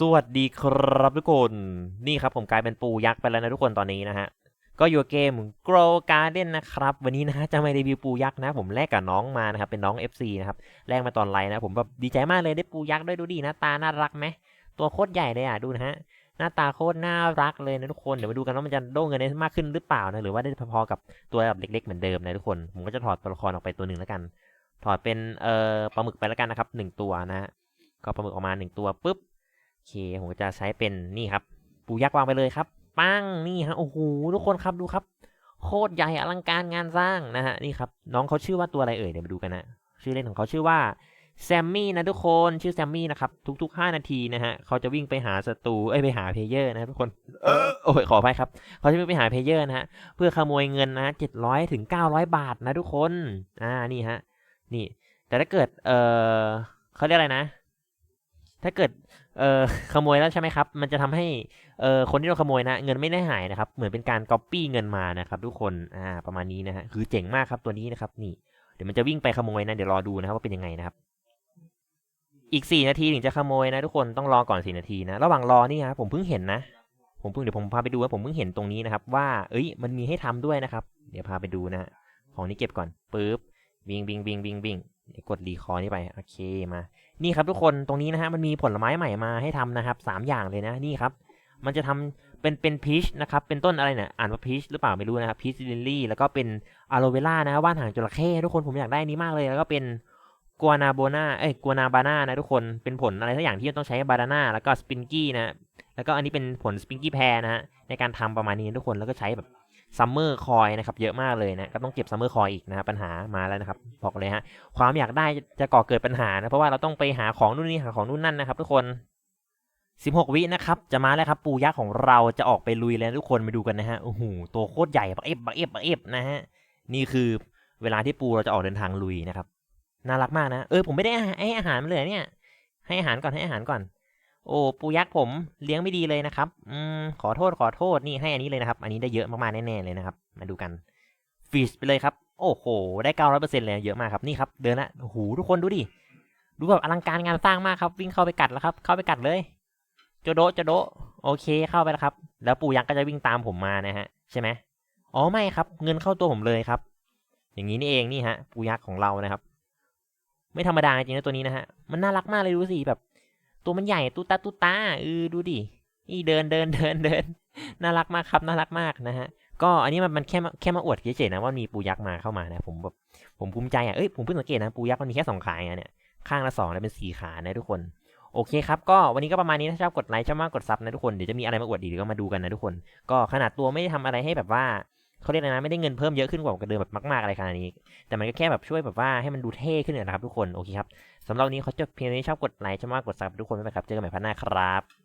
สวัสดีครับทุกคน นี่ครับผมกลายเป็นปูยักษ์ไปแล้วนะทุกคนตอนนี้นะฮะ ก็อยู่เกม Grow Garden นะครับ วันนี้นะฮะจะมารีวิวปูยักษ์นะ ผมแลกกับน้องมานะครับ เป็นน้อง FC นะครับแลกมาตอนไลน์นะ ผมแบบดีใจมากเลยได้ปูยักษ์ด้วยดูดิหน้าตาน่ารักไหม ตัวโคตรใหญ่เลยอะดูนะฮะ หน้าตาโคตรน่ารักเลยนะทุกคน เดี๋ยวมาดูกันว่ามันจะโด่งเงินได้มากขึ้นหรือเปล่านะ หรือว่าได้พอๆกับตัวแบบเล็ก ๆ เหมือนเดิมนะทุกคน ผมก็จะถอดตัวละครออกไปตัวหนึ่งแล้วกัน ถอดเป็นเอ่อปลาหมึกไปแล้วกันนะครับหนึ่งตัวนะฮะ ก็ปลาหมึกออกมาหนึ่งตัวปุ๊บ อเคผมก็จะใช้เป็นนี่ครับ ปูยักษ์วางไปเลยครับ ปั้งนี่ฮะโอ้โหทุกคนครับดูครับ โคตรใหญ่อลังการงานสร้างนะฮะนี่ครับ น้องเขาชื่อว่าตัวอะไรเอ่ยเดี๋ยวมาดูกันนะชื่อเล่นของเขาชื่อว่าแซมมี่นะทุกคนชื่อแซมมี่นะครับ ทุก ๆ 5 นาทีนะฮะเขาจะวิ่งไปหาศัตรูเอ้ยไปหาเพลเยอร์นะทุกคนเออโอ้ยขออภัยครับเขาจะวิ่งไปหาเพลเยอร์นะฮะเพื่อขโมยเงินนะเจ็ดร้อยถึงเก้าร้อยบาทนะทุกคนอ่านี่ฮะนี่ แต่ถ้าเกิดเออเขาเรียกอะไรนะ ถ้าเกิด เออขโมยแล้วใช่ไหมครับ มันจะทำให้เออคนที่เราขโมยนะเงินไม่ได้หายนะครับ เหมือนเป็นการก๊อปปี้เงินมานะครับ ทุกคนอ่าประมาณนี้นะฮะคือเจ๋งมากครับตัวนี้นะครับ นี่ เดี๋ยวมันจะวิ่งไปขโมยนะเดี๋ยวรอดูนะครับว่าเป็นยังไงนะครับ อีกสี่นาทีถึงจะขโมยนะ ทุกคนต้องรอก่อนสี่นาทีนะระหว่างรอนี่ครับผมเพิ่งเห็นนะ ผมเพิ่งเดี๋ยวผมพาไปดูว่าผมเพิ่งเห็นตรงนี้นะครับ ว่า เอ้ย มันมีให้ทำด้วยนะครับ เดี๋ยวพาไปดูนะของนี้เก็บก่อนปึ๊บวิ่งวิ่งวิ่งวิ่งวิ่ง กดรีคอร์นี่ไปโอเคมา นี่ครับทุกคนตรงนี้นะฮะมันมีผลไม้ใหม่มาให้ทำนะครับสามอย่างเลยนะนี่ครับมันจะทำเป็นเป็นพีชนะครับเป็นต้นอะไรเนี่ยอ่านว่าพีชหรือเปล่าไม่รู้นะครับพีชลิลลี่แล้วก็เป็นอะโลเวล่านะว่านหางจระเข้ทุกคนผมอยากได้นี้มากเลยแล้วก็เป็นกัวนาโบนาเอ้ยกัวนาบานานะทุกคนเป็นผลอะไรสักอย่างที่ต้องใช้บานาน่าแล้วก็สปินกี้นะแล้วก็อันนี้เป็นผลสปินกี้แพรนะฮะในการทำประมาณนี้ทุกคนแล้วก็ใช้แบบ ซัมเมอร์คอยนะครับเยอะมากเลยนะก็ต้องเก็บซัมเมอร์คอยอีกนะครับปัญหามาแล้วนะครับบอกเลยฮะความอยากได้จะก่อเกิดปัญหานะเพราะว่าเราต้องไปหาของนู่นนี่หาของนู่นนั่นนะครับ ทุกคน 16 วินะครับจะมาแล้วครับปูยักษ์ของเราจะออกไปลุยแล้วทุกคนไปดูกันนะฮะโอ้โหตัวโคตรใหญ่บักเอฟบักเอฟบักเอฟนะฮะนี่คือเวลาที่ปูเราจะออกเดินทางลุยนะครับน่ารักมากนะเออผมไม่ได้ให้อาหารมันเลยเนี่ย ให้อาหารก่อนให้อาหารก่อน โอ้ปูยักษ์ผมเลี้ยงไม่ดีเลยนะครับ อืมขอโทษขอโทษนี่ให้อันนี้เลยนะครับ อันนี้ได้เยอะมากๆแน่ๆเลยนะครับ มาดูกันฟิชไปเลยครับ โอ้โห ได้เก้าร้อยเปอร์เซ็นต์เลยเยอะมากครับ นี่ครับ เดินละโอ้โหทุกคนดูดิ ดูแบบอลังการงานสร้างมากครับ วิ่งเข้าไปกัดแล้วครับ เข้าไปกัดเลยโจโดโจโดโอเคเข้าไปแล้วครับ แล้วปูยักษ์ก็จะวิ่งตามผมมานะฮะ ใช่ไหมอ๋อไม่ครับ เงินเข้าตัวผมเลยครับ อย่างนี้นี่เองนี่ฮะ ปูยักษ์ของเรานะครับ ไม่ธรรมดาจริงนะตัวนี้นะฮะ มันน่ารักมากเลยดูสิแบบ ตัวมันใหญ่ตุ๊ตาตุ๊ตาเออดูดินี่เดินเดินเดินเดินน่ารักมากครับน่ารักมากนะฮะก็อันนี้มันมันแค่แค่มาอวดเฉยๆนะว่ามีปูยักษ์มาเข้ามานะผมแบบผมภูมิใจอะเอ้ยผมเพิ่งสังเกตนะปูยักษ์มันมีแค่สองขาเนี่ยข้างละสองแล้วเป็นสี่ขานะทุกคนโอเคครับ ก็วันนี้ก็ประมาณนี้ถ้าชอบกดไลค์ชอบมากกดซับนะทุกคน เดี๋ยวจะมีอะไรมาอวดอีกเดี๋ยวก็มาดูกันนะทุกคน ก็ขนาดตัวไม่ได้ทำอะไรให้แบบว่า เขาเรียกอะไรนะไม่ได้เงินเพิ่มเยอะขึ้นกว่าเดิมแบบมาก ๆ อะไรขนาดนี้ แต่มันก็แค่แบบช่วยแบบว่าให้มันดูเท่ขึ้นนะครับทุกคน โอเคครับสำหรับนี้เขาจบเพียงเท่านี้ชอบกดไลค์ชอบมากกดซับทุกคนไปครับ เจอกันใหม่พันหน้าครับ